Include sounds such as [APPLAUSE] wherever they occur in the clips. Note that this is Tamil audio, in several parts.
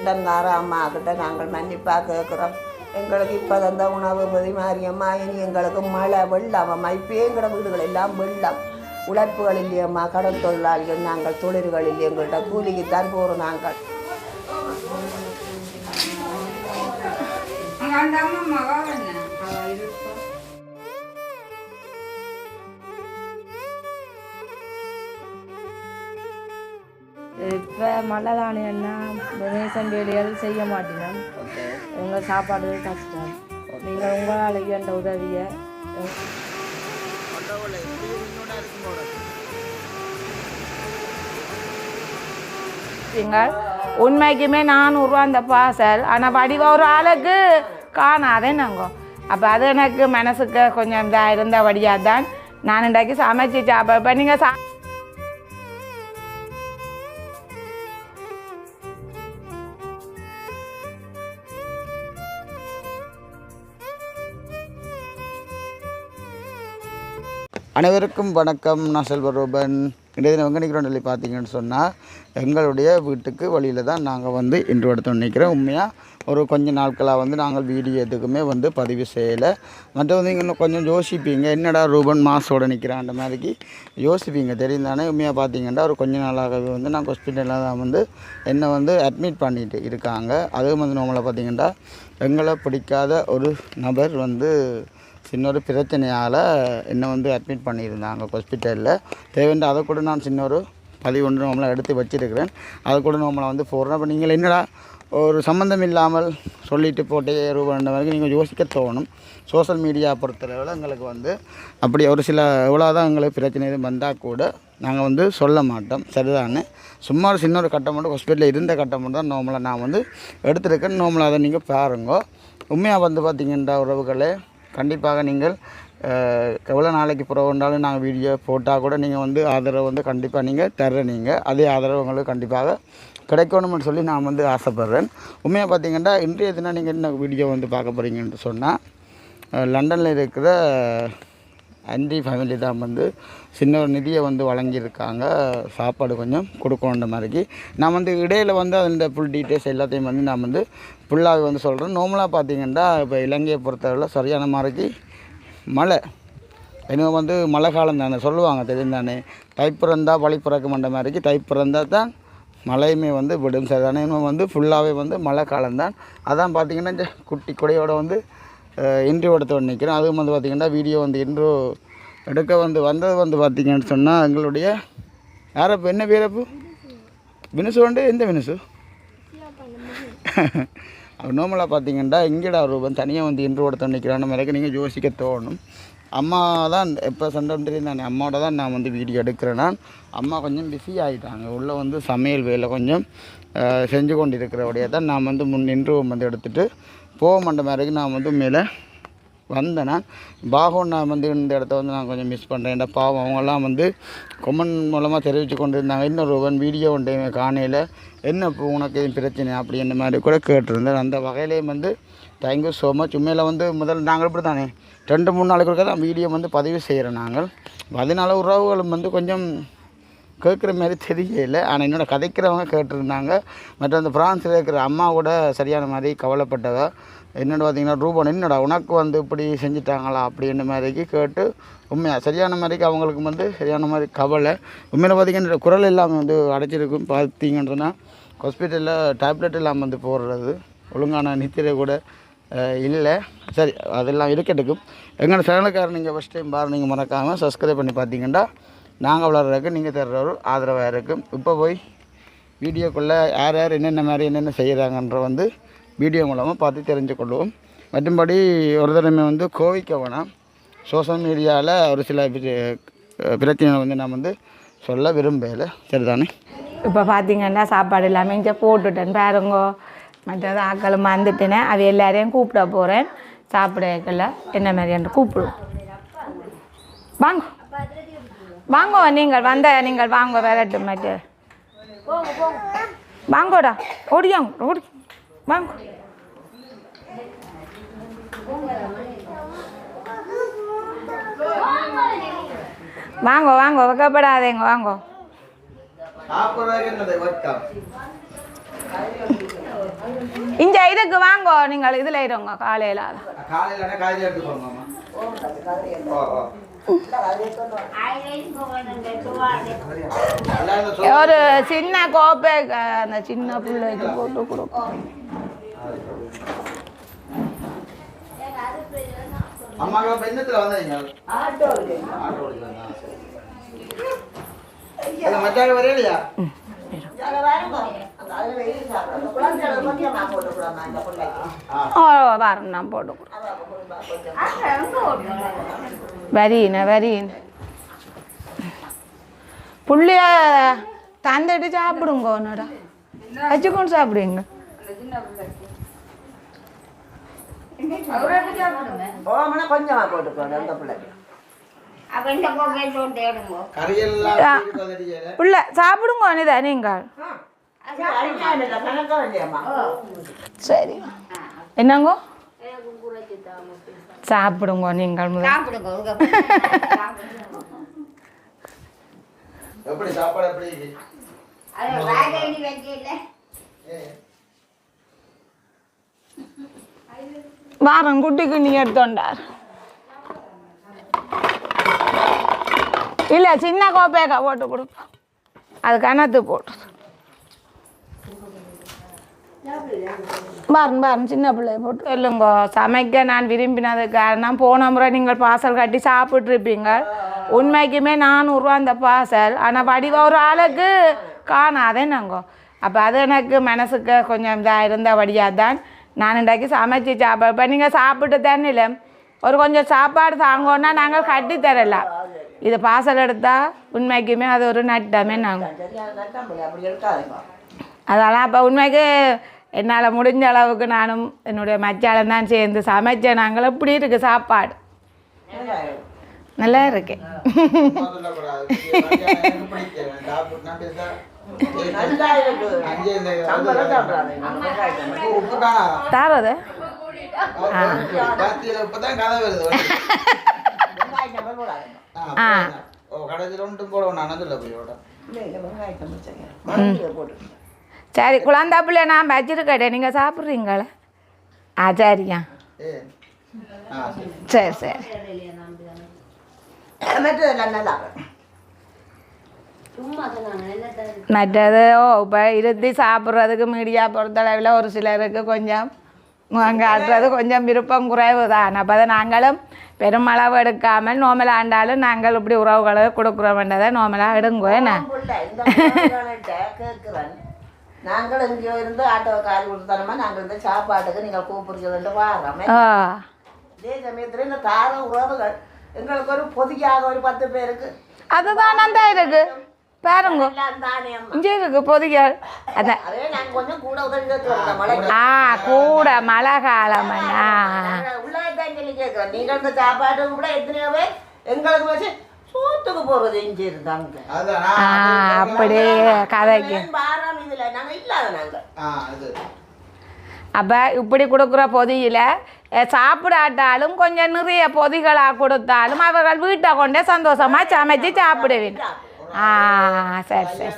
இடங்கார அம்மா கிட்ட நாங்கள் மன்னிப்பாக கேட்குறோம். எங்களுக்கு இப்போ தந்த உணவு மாரியம்மா இனி எங்களுக்கு மழை வெள்ளம் அம்மா இப்பயே எங்களோட வீடுகள் எல்லாம் வெள்ளம். உழைப்புகள் இல்லையம்மா கடல் தொழிலாளிகள் நாங்கள் தொழில்கள் இல்லை எங்கள்கிட்ட கூலிக்குத்தான் போகிறோம் நாங்கள். அந்த அம்மா இப்போ மழை தானியம்னா ரேஷன் வேலைகள் செய்ய மாட்டேன் உங்கள் சாப்பாடு கஷ்டம். நீங்கள் உங்களால் என்ற உதவியை? உண்மைக்குமே நானூறுரூவா அந்த பார்சல். ஆனால் வடிவ ஒரு ஆளுக்கு காணாதே நாங்கள் அப்போ அது எனக்கு மனசுக்கு கொஞ்சம் இதாக இருந்தபடியாக தான் நான் இன்றைக்கு சமைச்சு இப்போ நீங்கள் சா அனைவருக்கும் வணக்கம். நான் செல்வரூபன் இன்றைய தினம் எங்கே நிற்கிறோம் சொல்லி பார்த்தீங்கன்னு சொன்னால் எங்களுடைய வீட்டுக்கு வழியில் தான் நாங்கள் வந்து இன்று எடுத்து நிற்கிறோம் உண்மையாக ஒரு கொஞ்ச நாட்களாக வந்து நாங்கள் வீடியோ எதுக்குமே வந்து பதிவு செய்யலை. மற்ற வந்து இன்னும் கொஞ்சம் யோசிப்பீங்க. என்னடா ரூபன் மாசோட அந்த மாதிரிக்கு யோசிப்பீங்க. தெரியும் தானே உண்மையாக பார்த்தீங்கன்னா ஒரு கொஞ்ச நாளாகவே வந்து நான் ஹாஸ்பிட்டலில் தான் வந்து என்னை வந்து அட்மிட் பண்ணிட்டு இருக்காங்க. அதுவும் வந்து நம்மளை பார்த்தீங்கன்னா எங்களை பிடிக்காத ஒரு நபர் வந்து சின்ன ஒரு பிரச்சனையால் என்னை வந்து அட்மிட் பண்ணியிருந்தாங்க ஹாஸ்பிட்டலில் தேவையான அதை கூட நான் சின்ன ஒரு பதிவு ஒன்று நம்மளை எடுத்து வச்சிருக்கிறேன். அதை கூட நம்மளை வந்து போடுறேன் அப்போ நீங்கள் என்னடா ஒரு சம்மந்தம் இல்லாமல் சொல்லிட்டு போட்டே ரூபாய் வரைக்கும் நீங்கள் யோசிக்க தோணும். சோஷியல் மீடியா பொறுத்தளவில் எங்களுக்கு வந்து அப்படி ஒரு சில எவ்வளோதான் எங்களுக்கு பிரச்சனை எதுவும் வந்தால் கூட நாங்கள் வந்து சொல்ல மாட்டோம். சரிதானே? சும்மா ஒரு சின்ன ஒரு கட்டம் மட்டும் ஹாஸ்பிட்டலில் இருந்த கட்டம் மட்டும் தான் நார்மலாக நான் வந்து எடுத்துருக்கேன். நார்மலாக அதை நீங்கள் பாருங்க. உண்மையாக வந்து பார்த்தீங்கன்னா உறவுகளே கண்டிப்பாக நீங்கள் எவ்வளோ நாளைக்கு புறவுண்டாலும் நாங்கள் வீடியோ போட்டால் கூட நீங்கள் வந்து ஆதரவு வந்து கண்டிப்பாக நீங்கள் தர்ற நீங்கள் அதே ஆதரவு உங்களுக்கு கண்டிப்பாக கிடைக்கணும்னு சொல்லி நான் வந்து ஆசைப்பட்றேன். உண்மையாக பார்த்தீங்கன்னா இன்றைய தினம் நீங்கள் என்ன வீடியோ வந்து பார்க்க போகிறீங்கன்னு சொன்னால் லண்டனில் இருக்கிற அண்டி ஃபேமிலி தான் வந்து சின்ன ஒரு நிதியை வந்து வழங்கியிருக்காங்க. சாப்பாடு கொஞ்சம் கொடுக்கணுன்ற மாதிரிக்கு. நான் வந்து இடையில் வந்து அதில் ஃபுல் டீட்டெயில்ஸ் எல்லாத்தையும் வந்து நான் வந்து ஃபுல்லாகவே வந்து சொல்கிறேன் நோமலாக பார்த்தீங்கன்னா இப்போ இலங்கையை பொறுத்தவரை சரியான மாதிரிக்கு மழை. இன்னும் வந்து மழை காலம் தானே சொல்லுவாங்க தெரியும் தானே? தை பிறந்தா வழி பிறக்க மாட்ட மாதிரிக்கு தை பிறந்தா தான் மழையுமே வந்து விடும். சரி தானே இன்னும் வந்து ஃபுல்லாகவே வந்து மழை காலம்தான் அதான் பார்த்தீங்கன்னா இந்த குட்டி குடையோட வந்து இன்ட்ரிவ் எடுத்து நிற்கிறேன் அதுவும் வந்து பார்த்திங்கன்னா வீடியோ வந்து இன்ட்ரோ எடுக்க வந்து வந்தது வந்து பார்த்திங்கன்னு சொன்னால் எங்களுடைய யாரப்பு என்ன பேரப்பு வினுசு வந்து எந்த வினுசு? [LAUGHS] அவர் நோமலாக பார்த்தீங்கன்னா இங்கேடா ரூபன் தனியாக வந்து இன்று எடுத்து நிற்கிறான்னு மாதிரி நீங்கள் யோசிக்க தோணும். அம்மா தான் எப்போ சண்டை தெரியும் நான் அம்மாவோட தான் நான் வந்து வீடியோ எடுக்கிறேன்னா அம்மா கொஞ்சம் பிஸி ஆகிட்டாங்க உள்ளே வந்து சமையல் வேலை கொஞ்சம் செஞ்சு கொண்டு இருக்கிறபடியே தான் நான் வந்து முன் நின்று வந்து எடுத்துகிட்டு போக மாட்ட மாதிரிக்கு நான் வந்து மேலே வந்தேன்னா நான் நான் வந்து இந்த இடத்த வந்து நான் கொஞ்சம் மிஸ் பண்ணுறேன் ஏன்டா பாவம் அவங்கெல்லாம் வந்து கொமன் மூலமாக தெரிவித்து கொண்டு இருந்தாங்க இன்னொரு ஒன் வீடியோ ஒன்றை காணையில் என்ன இப்போ உனக்கு எதுவும் பிரச்சனை? அப்படி என்ன மாதிரி கூட கேட்டிருந்தேன். அந்த வகையிலேயும் வந்து தேங்க்யூ ஸோ மச் உண்மையில் வந்து முதல் நாங்கள் இப்படி தானே ரெண்டு மூணு நாளைக்கு தான் வீடியோ வந்து பதிவு செய்கிறோம் நாங்கள். அதனால உறவுகளும் வந்து கொஞ்சம் கேட்குற மாதிரி தெரியல. ஆனால் என்னோட கதைக்கிறவங்க கேட்டிருந்தாங்க. மற்ற அந்த ஃப்ரான்ஸில் இருக்கிற அம்மா கூட சரியான மாதிரி கவலைப்பட்டவ என்னென்னு பார்த்தீங்கன்னா ரூபன் என்னடா உனக்கு வந்து இப்படி செஞ்சுட்டாங்களா? அப்படின்ற மாதிரிக்கு கேட்டு உண்மையாக சரியான மாதிரிக்கு அவங்களுக்கு வந்து சரியான மாதிரி கவலை. உண்மையில் பார்த்திங்கன்னா குரல் இல்லாமல் வந்து அடைச்சிருக்கும் பார்த்தீங்கன்னு. சொன்னால் ஹாஸ்பிட்டலில் டேப்லெட் இல்லாமல் வந்து போடுறது ஒழுங்கான நித்திரை கூட இல்லை. சரி அதெல்லாம் இருக்கட்டுக்கும் எங்கள் சேனலுக்காரர் நீங்கள் ஃபஸ்ட் டைம் பாரு நீங்கள் மறக்காமல் சப்ஸ்கிரைப் பண்ணி பார்த்தீங்கன்னா நாங்கள் வளர்றதுக்கு நீங்கள் தர்ற ஒரு ஆதரவாக இருக்கும் இப்போ போய் வீடியோக்குள்ளே யார் யார் என்னென்ன மாதிரி என்னென்ன செய்கிறாங்கன்ற வந்து வீடியோ மூலமாக பார்த்து தெரிஞ்சு கொள்வோம். மற்றும்படி ஒரு தடவை வந்து கோவிக்க வேணாம் சோஷியல் மீடியாவில் ஒரு சில பிரச்சனைகளை வந்து நான் வந்து சொல்ல விரும்பலை. சரிதானே? இப்போ பார்த்தீங்கன்னா சாப்பாடு எல்லாமே இங்கே போட்டுட்டேன் பாருங்கோ. மற்றது ஆக்களும் வந்துட்டேனே. அது எல்லாரையும் கூப்பிட போகிறேன் சாப்பிடக்கல என்ன மாதிரி என்று கூப்பிடுவோம். வாங்க. வாங்க நீங்கள் வந்த நீங்கள் வாங்க விரட்டு மட்டு வாங்கோடா ஓடியாங்க ஓடி வாங்க. வாங்க வாங்க வைக்கப்படாதேங்க வாங்க. இங்க இதுக்கு வாங்கோ நீங்கள் இதுல இருங்க காலையில. காலையில் ஒரு சின்ன கோப்பை அந்த சின்ன பிள்ளைக்கு போட்டு கொடுக்கும் அம்மாக்கு என்னத்துல வந்தீங்க? ஆட்டோ வரையிலையா? வாரம் நான் போட்டு கொடுக்கும் அவ கொஞ்சம் வரின வரின் புள்ளைய தந்துட்டு சாப்பிடுங்க உன்னோட வச்சுக்கொண்டு சாப்பிடுங்க கொஞ்சமா போட்டுக்கோங்க அந்த பிள்ளைக்கு கறியெல்லாம் பதினடியில் புள்ள சாப்பிடுங்க அனிதா நீங்கள் சரி, என்னங்கோ? சாப்பிடுங்க நீங்கள். எப்படி சாப்பாடு எப்படி ஏ, வாரம் குட்டிக்கு நீ எடுத்தோண்டார் இல்லை சின்ன கோப்பையக்கா போட்டு கொடுப்போம். அது கணத்து போட்டு. பாருங்க பாருங்க சின்ன பிள்ளைய போட்டு. சொல்லுங்க சமைக்க நான் விரும்பினது காரணம் போன முறை நீங்கள் பார்சல் கட்டி சாப்பிட்ருப்பீங்க உண்மைக்குமே நானூறுரூவா அந்த பார்சல் ஆனால் வடிவ ஒரு ஆளுக்கு காணாதே நாங்க அப்போ அது எனக்கு மனசுக்கு கொஞ்சம் இதாக இருந்தபடியாக தான் நான் இன்றைக்கு சமைச்சு சாப்பிட இப்போ நீங்கள் சாப்பிட்டு தானே இல்லை ஒரு கொஞ்சம் சாப்பாடு தாங்கோன்னா நாங்கள் கட்டி தரலாம். இது பார்சல் எடுத்தால் உண்மைக்குமே அது ஒரு நட்டமே நாங்கள். அதெல்லாம் அப்போ உண்மைக்கு என்னால் முடிஞ்ச அளவுக்கு நானும் என்னுடைய மச்சாளம் தான் சேர்ந்து சமைச்சேன் நாங்கள் எப்படி இருக்குது சாப்பாடு நல்லா இருக்கு சும்மா சொல்லக்கூடாது. மத்தியானம் எனக்கு பிடிக்கல. சாப்பிட்டு நான் பேச, சரி, நல்லா இருக்கு. அஞ்சே இந்த சம்பளம் சாப்பிடாதீங்க. வெங்காயம் மட்டும். உப்பு காணாதா? தாரது. ஆ. ஓ கடைசியில் ஒன்றும் போட வேணாம் சொல்ல போய் சரி குழந்தாப்புல நான் வச்சிருக்கேன் நீங்கள் சாப்பிட்றீங்களா? ஆ சரியா சரி சரி. மற்றது ஓ இப்போ இருத்தி சாப்பிட்றதுக்கு மீடியா பொறுத்தளவில் ஒரு சிலருக்கு கொஞ்சம் காட்டுறது கொஞ்சம் விருப்பம் குறைவு தான் அப்போ அதை நாங்களும் பெருமளவு எடுக்காமல் நோமலாக ஆண்டாலும் நாங்கள் இப்படி உறவுகளை கொடுக்குறோம்ன்றதை நோமலாக எடுங்க என்ன? நாங்கள் இங்கே இருந்து ஆட்டோ காரி கொடுத்தோமா நாங்கள் இந்த சாப்பாட்டுக்கு நீங்கள் கூப்பிடுறதுன்னு வாரோம். இதே சமயத்தில் இந்த தார உறவுகள் எங்களுக்கு ஒரு பொதியாக ஒரு பத்து பேருக்கு. அதுதான் அந்த இருக்கு. பாருங்க. இங்கே இருக்கு பொதிகள் அதான் கொஞ்சம் கூட உதவி ஆ கூட மழை காலம். உள்ளதான் சொல்லி கேட்குறோம் நீங்கள் இந்த சாப்பாட்டுக்கு கூட எத்தனையோ எங்களுக்கு வச்சு சோத்துக்கு போகிறது இஞ்சி இருந்தாங்க. அப்படியே கதைக்கு. பாரம் இதில் நாங்கள் இல்லாத இது அப்போ இப்படி கொடுக்குற பொதியில் சாப்பிடாட்டாலும் கொஞ்சம் நிறைய பொதிகளாக கொடுத்தாலும் அவர்கள் வீட்டை கொண்டே சந்தோஷமாக சமைச்சு சாப்பிடுவேன். சரி சரி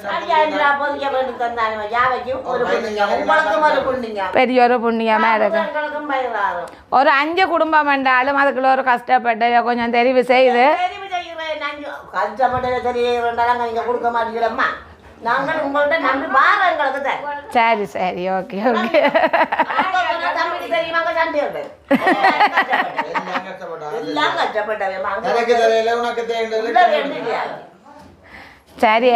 பெரிய ஒரு புண்ணியமாக இருக்கு எங்களுக்கும் பயிராகும் ஒரு அஞ்சு குடும்பம் என்றாலும் அதுக்குள்ள ஒரு கஷ்டப்பட்டு கொஞ்சம் தெரிவு செய்து சரி சரி ஓகே ஓகே கஷ்டப்பட்டவன் சரி.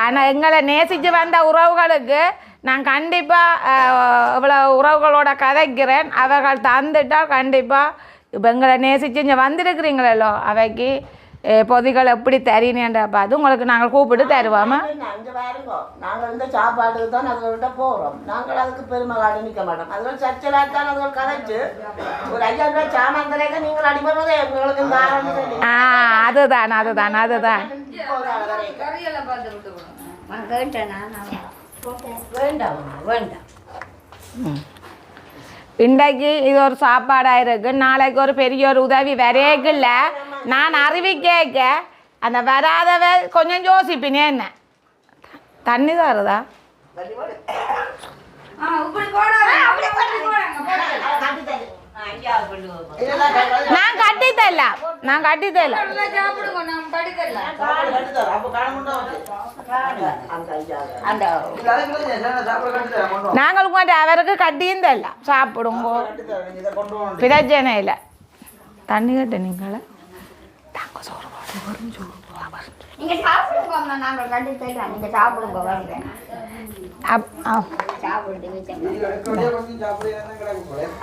ஆனால் எங்களை நேசித்து வந்த உறவுகளுக்கு நான் கண்டிப்பாக இவ்வளோ உறவுகளோட கதைக்கிறேன் அவர்கள் தந்துட்டால் கண்டிப்பாக இப்போ எங்களை நேசித்து இங்கே வந்திருக்கிறீங்களோ அவைக்கு பொதிகள் எப்படி தரீனேன்ற பார்த்து உங்களுக்கு நாங்கள் கூப்பிட்டு தருவோமா அங்க பாருங்க நாங்கள் இந்த சாப்பாட்டுக்கு தான் அதுகள்கிட்ட போறோம் நாங்கள் அதுக்கு பெருமை காட்டி நிற்க மாட்டோம் அதுகள் சர்ச்சலாத்தான் அதுகள் கதைச்சு ஒரு ஐயாயிரம் ரூபாய் சாமான் தரேங்க நீங்கள் அடிபடுறதே எங்களுக்கு ஆ அதுதான் அதுதான் அதுதான் வேண்டாம் இன்றைக்கு இது ஒரு சாப்பாடாக நாளைக்கு ஒரு பெரிய ஒரு உதவி வரையக்கில்ல நான் அறிவிக்க அந்த வராதவ கொஞ்சம் யோசிப்பினே என்ன? தண்ணி தருதா? நான் கட்டி தரலாம் நான் கட்டி அந்த நாங்கள் உங்கள்கிட்ட அவருக்கு கட்டியும் தரலாம் சாப்பிடுங்க. பிரச்சனை இல்லை. தண்ணி கட்ட நீங்கள. வரும் நீங்க சாப்பிடுங்க நாங்கள் கண்டு நீங்க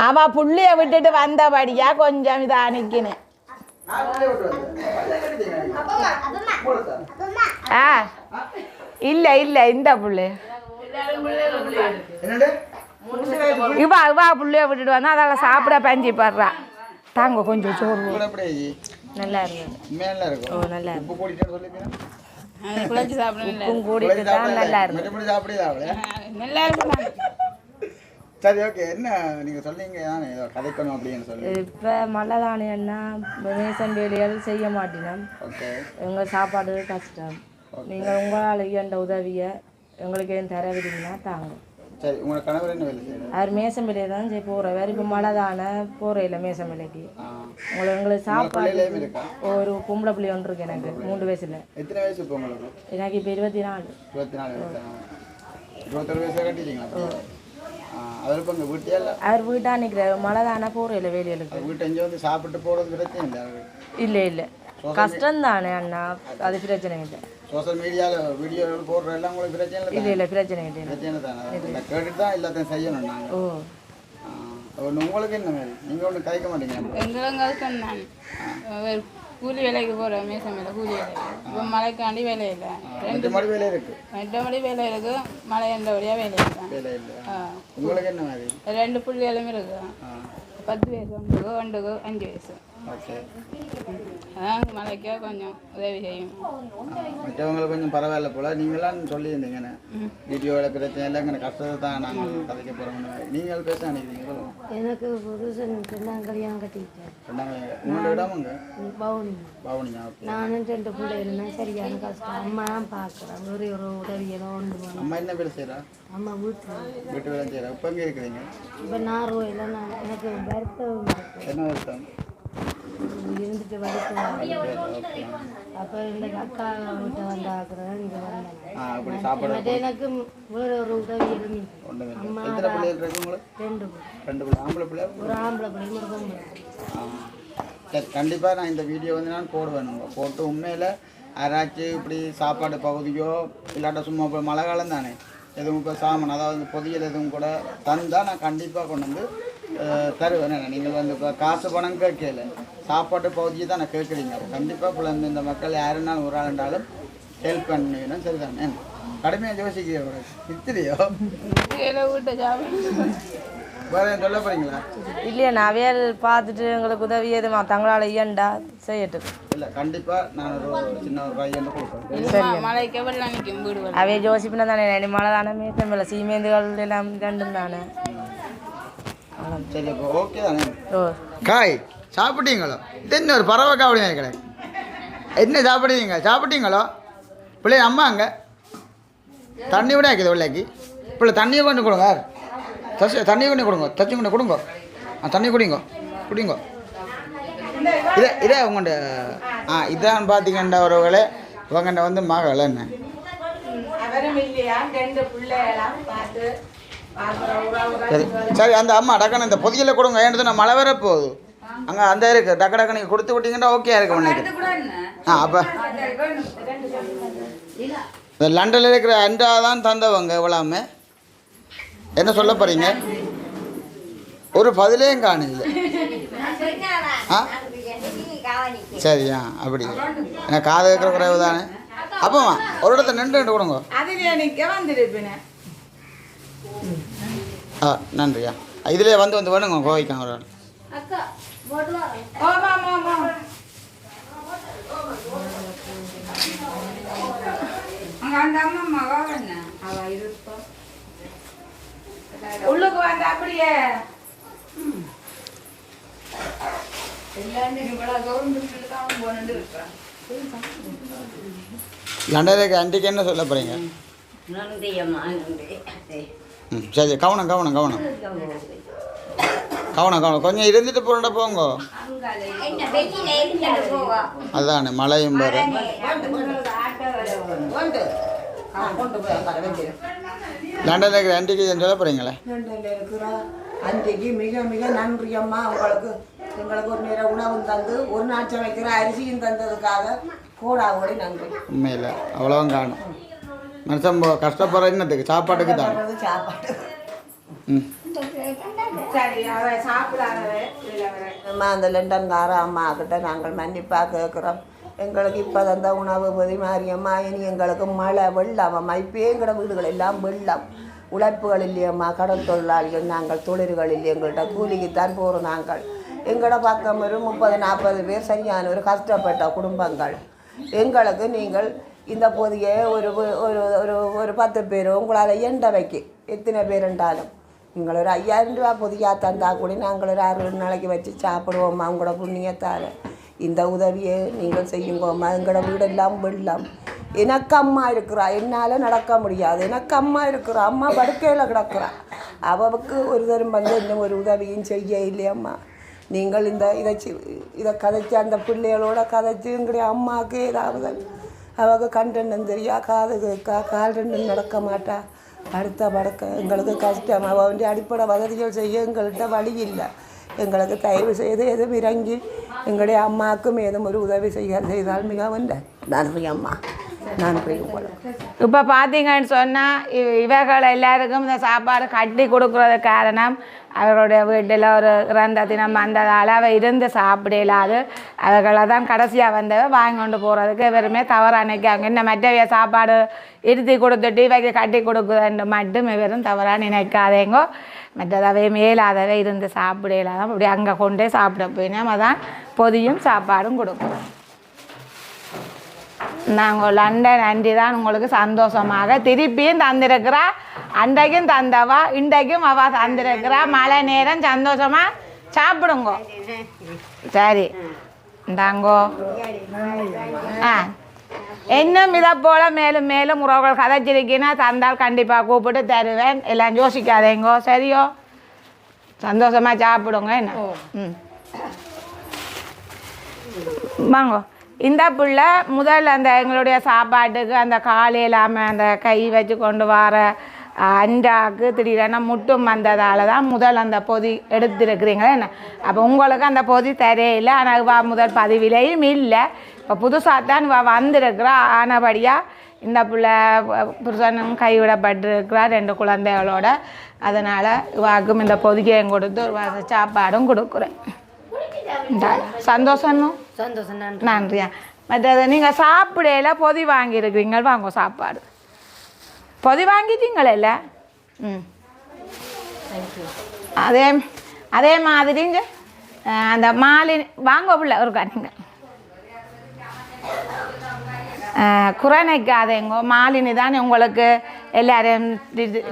அவ புள்ளைய விட்டுட்டு வந்தபடியா கொஞ்சம் இதை அணிக்கினேன் ஆ. இல்லை இல்லை இந்த புள்ளை. இவா இவா புள்ளைய விட்டுட்டு வந்தா அதால சாப்பிட பஞ்சு படுறா. தாங்க கொஞ்சம் சோறு. நல்லா இருக்கு மேல இருக்கும். நல்லா உப்பு கூட்டிட்டு சொல்லிப்பீங்க உப்பும் கூடிட்டு தான் நல்லா இருக்கு மறுபடி சாப்பிடுதா நல்லா இருக்கு சரி ஓகே. என்ன நீங்க சொன்னீங்க? தானே ஏதோ கதைக்கணும் அப்படின்னு சொல்லி. இப்போ மழை தானேன்னா மேசன் வேலைகள் செய்ய மாட்டினோம். ஓகே. எங்கள் சாப்பாடு கஷ்டம். நீங்கள் உங்களால் இயன்ற உதவியை எங்களுக்கு எதுவும் தர விடுங்கன்னா தாங்க. சரி உங்களோட கணவர் என்ன வேலை செய்யறாரு அவர் வேலையை தான் செய்ய போகிறவர் இப்போ மழை தானே போகிற மேசன் வேலைக்கு ஆ. உங்களை எங்களுக்கு சாப்பாடு ஒரு பொம்பளை பிள்ளை ஒன்று இருக்கு எனக்கு மூன்று வயசில். எத்தனை வயசு இப்போ உங்களுக்கு? எனக்கு இப்போ இருபத்தி நாலு இருபத்தி நாலு இருபத்தொரு வயசுல கட்டிட்டீங்களா அதில் இப்போ உங்கள் வீட்டே இல்லை? அவர் வீட்டா நிற்கிற மழை தானே போகிற வேலைகளுக்கு வீட்டை இங்கே வந்து சாப்பிட்டு போகிறது பிரச்சனை இல்லை அவருக்கு. இல்லை இல்லை. கஷ்டம் தானே அண்ணா அது பிரச்சனை இல்லை சோஷியல் மீடியாவில் வீடியோ போடுற எல்லாம் உங்களுக்கு பிரச்சனை இல்லை இல்லை இல்லை பிரச்சனை இல்லை பிரச்சனை தானே கேட்டுட்டு தான் எல்லாத்தையும் செய்யணும் நாங்கள் ஓ ஒன்று உங்களுக்கு என்ன மாதிரி நீங்கள் ஒன்றும் கதைக்க மாட்டீங்க எங்களுக்கு நான் அவர் கூலி வேலைக்கு போகிறேன் மேசம் வேலை கூலி வேலைக்கு இப்போ மழைக்காண்டி வேலை இல்லை ரெண்டு மணி வேலை இருக்கு ரெண்டு மணி வேலை இருக்கு மழை வேலை இல்லை வேலை இல்லை. உங்களுக்கு என்ன மாதிரி ரெண்டு பிள்ளைகளும் இருக்கு பத்து வயசு ஒன்றுக்கு ஒன்றுக்கு அஞ்சு வயசு மழைக்கே கொஞ்சம் உதவி செய்யும். மற்றவங்களுக்கு கொஞ்சம் பரவாயில்ல போல. நீங்களாம் சொல்லியிருந்தீங்கண்ணே வீடியோவில் பிரச்சனை இல்லை எங்களுக்கு கஷ்டத்தை தான் நாங்கள் கதைக்க போகிறோம்னு நீங்கள் பேச சொல்லுங்க எனக்கு புருஷன் நான் கல்யாணம் கட்டிக்கிட்டேன் ரெண்டாங்க உங்களோட இடமுங்க பவுனி. பவுனியா? ஓகே. நானும் ரெண்டு சரியான கஷ்டம். அம்மா தான் பார்க்குறேன் ஒரே ஒரு உதவியெல்லாம் ஒன்று அம்மா என்ன வேலை செய்கிறா அம்மா வீட்டில் வீட்டு வேலை செய்கிறா இப்போ எங்கே இருக்கிறீங்க? இப்போ நான் ரூபாயில் நான் எனக்கு வருத்தம். என்ன இருந்துட்டு ஓகே அப்போ இந்த அக்கா வீட்டை வந்தாக்குறேன் இங்கே வந்தேன். மற்ற எனக்கு வேற ஒரு உதவி இருக்கு உங்களுக்கு? ரெண்டு. ரெண்டு ஆம்பளை பிள்ளை ஒரு ஆம்பளை பிள்ளை ஒரு. சரி கண்டிப்பாக நான் இந்த வீடியோ வந்து நான் போடுவேன். போட்டு உண்மையில் யாராச்சும் இப்படி சாப்பாடு பகுதியோ இல்லாட்ட சும்மா இப்போ மழை காலம் தானே. எதுவும் இப்போ சாமான் அதாவது பொதியல் எதுவும் கூட தந்தால் நான் கண்டிப்பாக கொண்டு வந்து தருவேன் நீங்கள் வந்து இப்போ காசு பணம் கேட்கல. சாப்பாட்டு பகுதியை தான் நான் கேட்குறீங்க. அப்போ கண்டிப்பாக பிள்ளைங்க இந்த மக்கள் யாருன்னாலும் ஒரு ஆளுண்டாலும் ஹெல்ப் பண்ணீங்கன்னா சரிதானே கடுமையாக யோசிக்கிறேன் இத்திரியோ வேறு சொல்ல போகிறீங்களா இல்லையா நான் வேல் பார்த்துட்டு எங்களுக்கு உதவி எதுமா தங்களால் இயண்டா செய்யட்டும் இல்லை கண்டிப்பாக நான் ஒரு சின்ன ஒரு பையன் கொடுப்பேன். மழைக்கு அவைய ஜோசிப்பினா தானே நெனி மழை தானே இல்லை சீமேந்துகள் எல்லாம் ரெண்டும் தானே. சரி அப்போ ஓகே தானே? ஓ. காய் சாப்பிட்டீங்களோ? இது என்ன ஒரு பறவை காவடி நினைக்கிறேன் என்ன சாப்பிடுவீங்க? சாப்பிட்டீங்களோ? பிள்ளை அம்மா அங்கே. தண்ணி விட ஆக்குது உள்ளாக்கி. பிள்ளை தண்ணியை கொண்டு கொடுங்க தச்சு தண்ணி கொண்டு கொடுங்க தச்சு கொண்டு கொடுங்க. ஆ தண்ணி குடிங்க குடிங்க. இதே இதே உங்கள்கிட்ட ஆ இதான் பார்த்தீங்கன்னா ஒருவர்களே இவங்கள்ட்ட வந்து மகள் என்ன? அவரும் இல்லையா? ரெண்டு பிள்ளைகளாம் பார்த்து சரி சரி அந்த அம்மா டக்குன்னு இந்த பொதியில் கொடுங்க. ஏன்றது நான் மழை வர போகுது. அங்கே அந்த இருக்கு. டக்கு டக்கு நீங்கள் கொடுத்து விட்டீங்கன்னா ஓகே இருக்கு நினைக்கிறேன் கூட என்ன? ஆ அப்போ இந்த லண்டனில் இருக்கிற அண்டா தான் தந்தவங்க எவ்வளோமே என்ன சொல்ல போகிறீங்க ஒரு பதிலையும் காணுது ஆ? சரியா அப்படி. எனக்கு காது கேட்குற குறைவு தானே அப்போம்மா ஒரு இடத்துல நின்று கொடுங்க. ஆ நன்றியா. இதிலே வந்து வந்து வேணுங்க கோவைக்கான் ஒரு உள்ளுக்கு வந்து அப்படியே. லண்டனுக்கு என்ன சொல்ல போகிறீங்க நன்றி அம்மா நன்றி. ம் சரி கவனம் கவனம் கவனம். கவனம் கவனம். கொஞ்சம் இருந்துட்டு போறேன்டா போங்க. அதானே மழையும் வேறு. கொண்டு கொண்டு போய் அங்கே வச்சிரு லண்டனுக்கு ஆண்டிக்கு சொல்ல போகிறீங்களே லண்டனில் இருக்கிற அன்றைக்கு மிக மிக நன்றி. அம்மா உங்களுக்கு எங்களுக்கு ஒரு நேரம் உணவும் தந்து ஒரு நாள் சமைக்கிற அரிசியும் தந்ததுக்காக கோடா கோடி நன்றி. உண்மையில் அவ்வளோவும் காணும். மனுஷன் கஷ்டப்படுற என்னத்துக்கு? சாப்பாட்டுக்கு தான். அம்மா அந்த லண்டன்கார அம்மா கிட்ட நாங்கள் மன்னிப்பாக கேட்குறோம். எங்களுக்கு இப்போ தந்த உணவு பரிமாறியம்மா இனி எங்களுக்கு மழை வெள்ளம் அம்மா இப்போ எங்களோட வீடுகள் எல்லாம் வெள்ளம். உழைப்புகள் இல்லையம்மா கடல் தொழிலாளிகள் நாங்கள் தொழில்கள் இல்லை எங்கள்கிட்ட கூலிக்குத்தான் போகிறோம் நாங்கள். எங்களோட பக்கம் ஒரு முப்பது நாற்பது பேர் சரியான ஒரு கஷ்டப்பட்ட குடும்பங்கள். எங்களுக்கு நீங்கள் இந்த பொதியை ஒரு ஒரு ஒரு ஒரு பத்து பேர் உங்களால் எண்ட வைக்க எத்தனை இருந்தாலும் நீங்கள் ஒரு ஐயாயிரம் ரூபா பொதியா தந்தா கூட நாங்கள் ஒரு ஆறு நாளைக்கு வச்சு சாப்பிடுவோம்மா உங்களோட புண்ணியத்தால். இந்த உதவியை நீங்கள் செய்யுங்கோம்மா. எங்களோட வீடெல்லாம் வெள்ளம். எனக்கு அம்மா இருக்கிறா. என்னால் நடக்க முடியாது. எனக்கு அம்மா இருக்கிறா. அம்மா படுக்கையில் கிடக்கிறா. அவளுக்கு ஒரு தரம் வந்து இன்னும் ஒரு உதவியும் செய்ய இல்லையம்மா. நீங்கள் இந்த இதை இதை கதைச்சு அந்த பிள்ளைகளோட கதைச்சு எங்களுடைய அம்மாவுக்கு ஏதாவது அவங்க கண் ரெண்டும் தெரியா காது கேட்கா கால் ரெண்டும் நடக்க மாட்டா. அடுத்த படக்க எங்களுக்கு கஷ்டம். அவன் அடிப்படை வசதிகள் செய்ய எங்கள்கிட்ட வழி இல்லை. எங்களுக்கு தயவு செய்து எதுவும் இறங்கி எங்களுடைய அம்மாவுக்கும் ஏதும் ஒரு உதவி செய்ய செய்தால் மிகவும் நன்றி அம்மா. நன்றி இப்போ பார்த்தீங்கன்னு சொன்னால் இவர்கள் எல்லாருக்கும் இந்த சாப்பாடு கட்டி கொடுக்குறது காரணம் அவர்களுடைய வீட்டில் ஒரு இறந்த தினம் வந்ததால் அவள் இருந்து சாப்பிட அவர்களை தான் கடைசியாக வந்தவ வாங்கி கொண்டு போகிறதுக்கு இவருமே தவறாக நினைக்காங்க இன்னும் மற்றவைய சாப்பாடு இருத்தி கொடுத்துட்டு இவைக்கு கட்டி கொடுக்குதுன்னு மட்டும் இவரும் தவறாக நினைக்காதேங்கோ. மற்றதவை மேலாதவை இருந்து சாப்பிட இல்லாத அப்படி அங்கே கொண்டே சாப்பிட போய் நம்ம தான் பொதியும் சாப்பாடும் கொடுக்குறோம் நாங்கள் லண்டன் அண்டி தான் உங்களுக்கு சந்தோஷமாக திருப்பியும் தந்திருக்கிறா. அன்றைக்கும் தந்தவா இன்றைக்கும் அவ தந்திருக்கிறா. மழை நேரம் சந்தோஷமா? சாப்பிடுங்கோ. சரி. இந்தாங்கோ. ஆ. இன்னும் இதை போல் மேலும் மேலும் உறவுகள் கதைச்சிருக்கீங்கன்னா தந்தால் கண்டிப்பாக கூப்பிட்டு தருவேன். எல்லாம் யோசிக்காதேங்கோ. சரியோ? சந்தோஷமா சாப்பிடுங்க என்ன? ம். வாங்க. இந்த பிள்ளை முதல் அந்த எங்களுடைய சாப்பாட்டுக்கு அந்த காலை இல்லாமல் அந்த கை வச்சு கொண்டு வர அண்டாக்கு திடீரென முட்டும் வந்ததால தான் முதல் அந்த பொதி எடுத்துருக்குறீங்களே என்ன? அப்போ உங்களுக்கு அந்த பொதி தெரியல ஆனால் வா முதல் பதிவிலையும் இல்லை. இப்போ புதுசாக தான் இவ வந்திருக்கிறா. ஆனபடியாக இந்த பிள்ளை புருஷனும் கைவிடப்பட்டிருக்கிறா ரெண்டு குழந்தைகளோட. அதனால் இவாக்கும் இந்த பொதிக்கையும் கொடுத்து சாப்பாடும் கொடுக்குறேன். சந்தோஷம் சந்தோஷம் நன்றி. நன்றியா. மற்றது நீங்கள் சாப்பிடையில பொதி வாங்கியிருக்கிறீங்க வாங்க சாப்பாடு. பொதி வாங்கிட்டீங்களே ம். அதே அதே மாதிரிங்க அந்த மாலி வாங்க பிள்ளை ஒருக்கா நீங்கள் குறைநிக்காதேங்கோ மாலினி தான் உங்களுக்கு எல்லாரையும்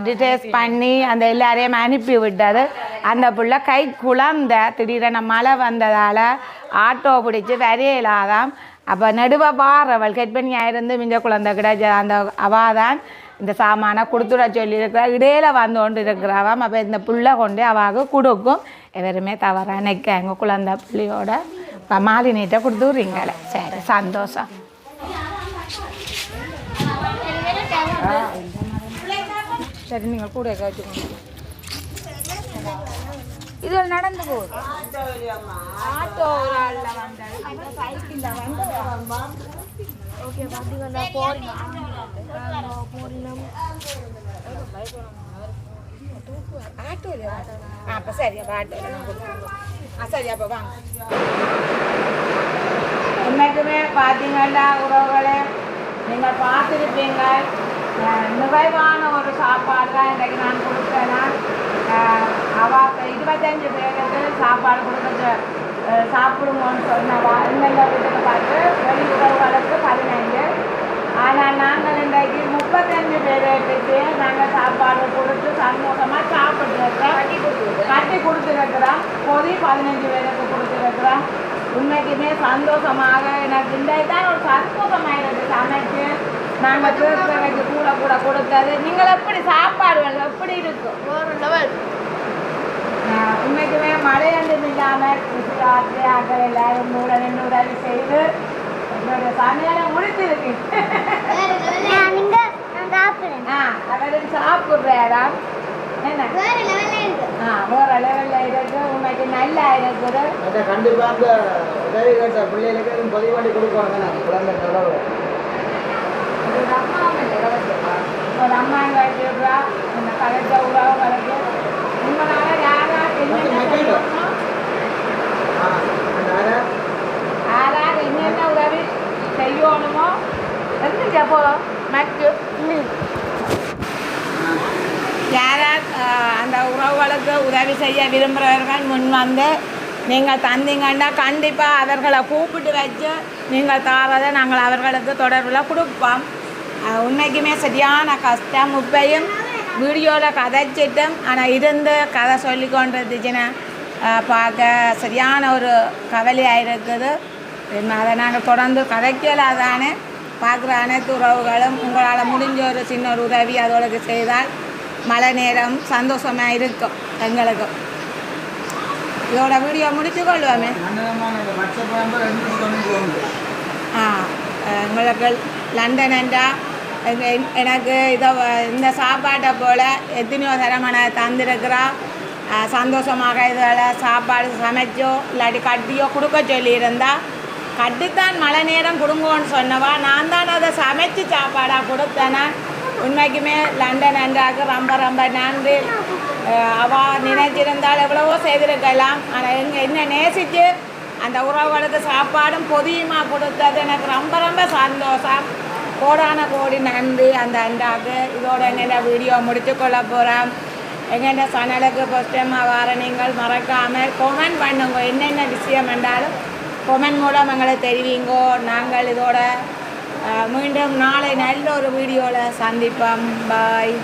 டிடேஸ் பண்ணி அந்த எல்லாரையும் அனுப்பி விட்டது அந்த புள்ள கை குழந்த திடீரென மழை வந்ததால் ஆட்டோ பிடிச்சி வரையிலாதாம் அப்போ நடுவை வாரவள் கெட்பனியாக இருந்து மிஞ்ச குழந்தை கிடைச்ச அந்த அவாதான் இந்த சாமானை கொடுத்துட சொல்லியிருக்கிறா இடையில வந்து கொண்டு இருக்கிறவாம் அப்போ இந்த புள்ள கொண்டு அவாக கொடுக்கும் எவருமே தவறாக எங்கள் குழந்தை புள்ளியோட இப்போ மாலினிட்ட கொடுத்துட்றீங்களே சரி சந்தோஷம் சரி நீங்கள் கூட வச்சுக்கோங்க இது நடந்து போகுது ஆட்டோ ஒரு ஆள்ல வந்தாரு சைக்கிள்ல வந்து ஓகே பார்த்தீங்கன்னா போறீங்க ஆட்டோ ஆ அப்போ சரி அப்போ ஆட்டோ ஆ சரி அப்போ வாங்க பார்த்தீங்கன்னா உறவுகளே நீங்கள் பார்த்துருப்பீங்க அஹ் நிறைவான ஒரு சாப்பாடு தான் இன்றைக்கு நான் கொடுத்தேன்னா அவ இருபத்தஞ்சு பேருக்கு சாப்பாடு கொடுக்க சாப்பிடுங்கன்னு சொன்னவா. எந்தெந்த வீட்டுக்கு பார்த்து வெளி உறவுகளுக்கு பதினைஞ்சு ஆனால் நாங்கள் இன்றைக்கு முப்பத்தஞ்சு பேருக்கு நாங்கள் சாப்பாடு கொடுத்து சந்தோஷமாக சாப்பிட்டு இருக்கோம் கட்டி கொடுத்துருக்குறோம். பொதி பதினஞ்சு பேருக்கு கொடுத்துருக்குறோம். உண்மைக்குமே சந்தோஷமாக எனக்கு இந்த தான் ஒரு சந்தோஷமாக இருக்கு சமைச்சு. நாங்கள் கேட்கறதுக்கு கூட கூட கொடுத்தது நீங்கள் எப்படி சாப்பாடுகள் எப்படி இருக்கும்? ஒரு லெவல் உண்மைக்குமே மழையண்டும் இல்லாமல் ராத்திரி ஆக்கள் எல்லாரும் கூட நின்று உதவி செய்து எங்களுடைய சமையலை முடித்திருக்கு நீங்க நான் சாப்பிடுறேன். ஆ சாப்பிட்றாராம். என்ன? வேற லெவல்ல இருக்கு. ஆ வேற லெவலில் இருக்கு. உண்மைக்கு நல்லா இருக்குது. அதை கண்டிப்பாக அந்த உதவி கேட்ட பிள்ளைகளுக்கு பதிவு பண்ணி கொடுப்பாங்க நான் குழந்தை செய்யணுமோ யாரார் என்ன உதவி செய்யணுமோ இருந்துச்சு அப்போ மக்கு யாரார் அந்த உறவுகளுக்கு உதவி செய்ய விரும்புகிறவர்கள் முன் வந்து நீங்கள் தந்தீங்கன்னா கண்டிப்பாக அவர்களை கூப்பிட்டு வச்சு நீங்கள் தாரதை நாங்கள் அவர்களுக்கு தொடர்பில் கொடுப்போம். உண்மைக்குமே சரியான கஷ்டம் இப்பையும் வீடியோவில் கதைச்சிட்டும். ஆனால் இருந்து கதை சொல்லி கொண்டு இருந்துச்சுன்னா ஆஹ், பார்க்க சரியான ஒரு கவலையாக இருக்குது அதை நாங்கள் தொடர்ந்து கதைக்கலாதானே பார்க்குற அனைத்து உறவுகளும் உங்களால் முடிஞ்ச ஒரு சின்ன ஒரு உதவி அதோடக்கு செய்தால் மழை நேரம் சந்தோஷமாக இருக்கும் எங்களுக்கு. இதோட வீடியோ முடிச்சு கொள்வோமே. ஆ எங்களுக்கு லண்டன் என்றா எனக்கு இதை இந்த சாப்பாட்டை போல் எத்தனையோ தரமான தந்திருக்கிறா. சந்தோஷமாக இதில் சாப்பாடு சமைச்சோ இல்லாட்டி கட்டியோ கொடுக்க சொல்லியிருந்தா. கட்டித்தான் மழை நேரம் கொடுங்கோன்னு சொன்னவா. நான் தான் அதை சமைச்சு சாப்பாடாக கொடுத்தேனா. உண்மைக்குமே லண்டன் அன்றாக்கு ரொம்ப ரொம்ப நன்றி. அஹ் அவ நினைச்சிருந்தால் எவ்வளவோ செய்திருக்கலாம். ஆனால் எங்கள் என்ன நேசித்து அந்த உறவுகளுக்கு சாப்பாடும் பொதியுமா கொடுத்தது எனக்கு ரொம்ப ரொம்ப சந்தோஷம். கோடான கோடி நன்றி. அந்த அண்டாவுக்கு இதோட எங்கள்ட வீடியோ முடித்து கொள்ள போகிறோம் எங்கள்ட சனலுக்கு ஃபஸ்ட் டைமாக வர நீங்கள் மறக்காமல் கொமெண்ட் பண்ணுங்க. என்னென்ன விஷயம் என்றாலும் கொமெண்ட் மூலம் எங்களை தெரிவிங்கோ. நாங்கள் இதோட மீண்டும் நாளை நல்ல ஒரு வீடியோவில் சந்திப்போம். பாய்